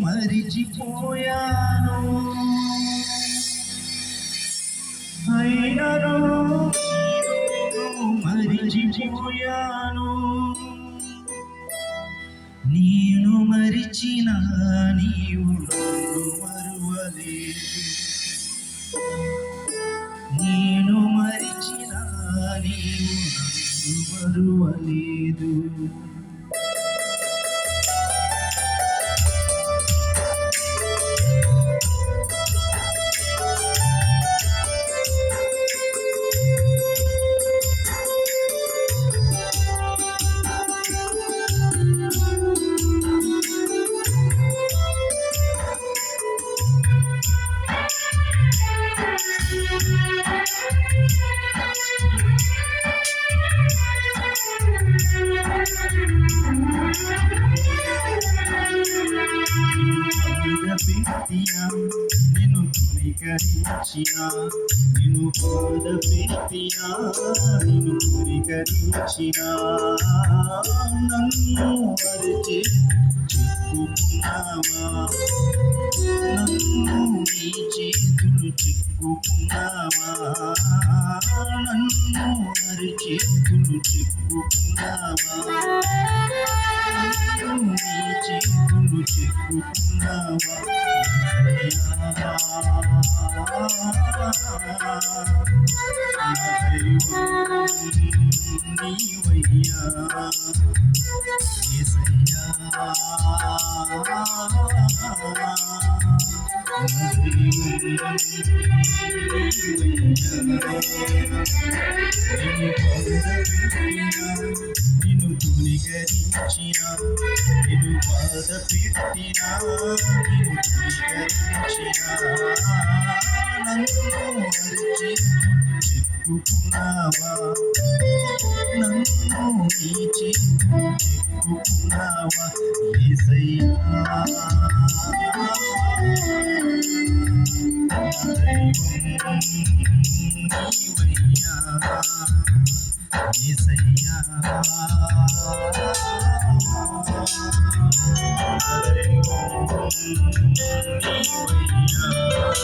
మరిచిపోయాను. అయినను మరిచిపోయాను. నేను మరిచిన నీవు నన్ను మరువలేదు. నేను మరిచిన నీవు నన్ను మరువలేదు. పెట్టిన నిన్ను తునికరించిన నిన్ను బాధ పెట్టిన నిన్ను తునికరించిన నన్ను మరిచి చిక్కుకున్నావా నన్ను నీ చేతులు చిక్కుకున్నావా నన్ను మరి చేతులు చిక్కుకున్నావా నీవయ్యా నిన్ను తూలిగరించిన నిన్ను బాధ పెట్టిన నిన్ను తూలిగరించిన నన్ను మరిచి చెప్పుకున్నావా నన్ను నీ చెప్పుకున్నావా ఏసయ్యా ఏసయ్యా కడగబడ్డాను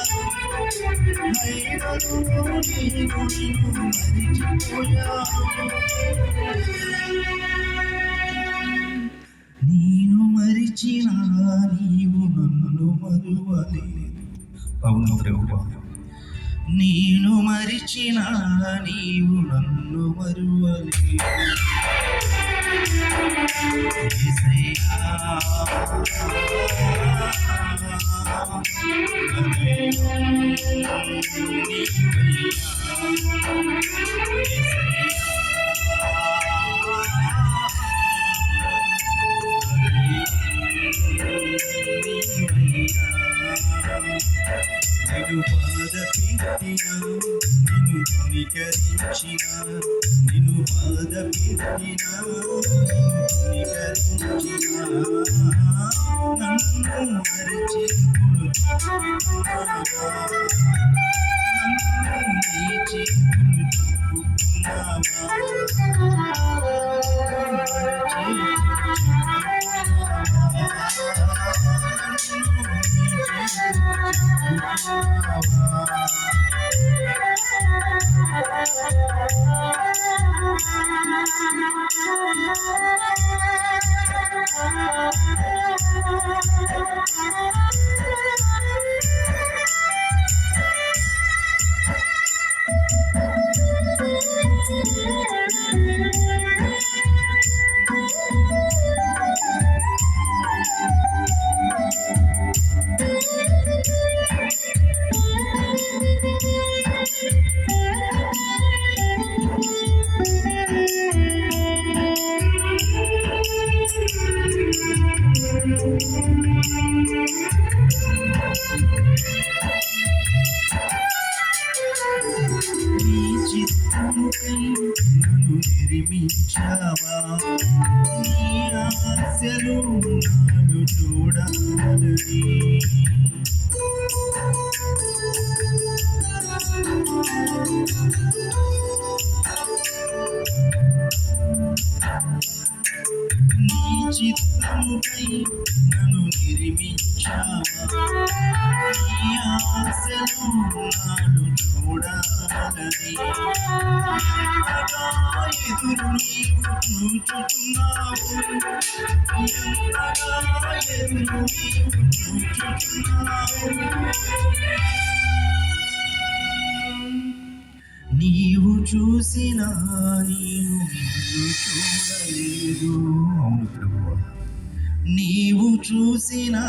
నేను మరిచిన నీవు నన్ను మరువలేదు. అవును ప్రభువా. నేను మరిచిన నీవు నన్ను మరువలేదు. she Gracias. ఆశలు నాలు చూడాలని నీ చిత్తముకై నన్ను నిర్మించావా నాడు చూడాలని ఎంతగా ఎదురు నీవు చూచుతున్నావు ఎంతగా ఎదురు నీవు చూచుతున్నావు నీవు చూసినా నేను నిన్ను చూడలేదు. అవును నీవు చూసినా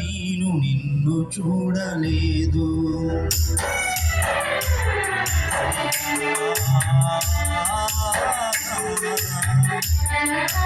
నేను నిన్ను చూడలేదు. పెట్టిన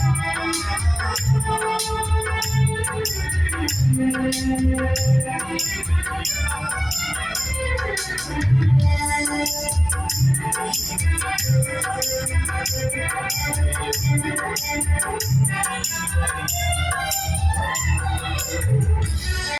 ♪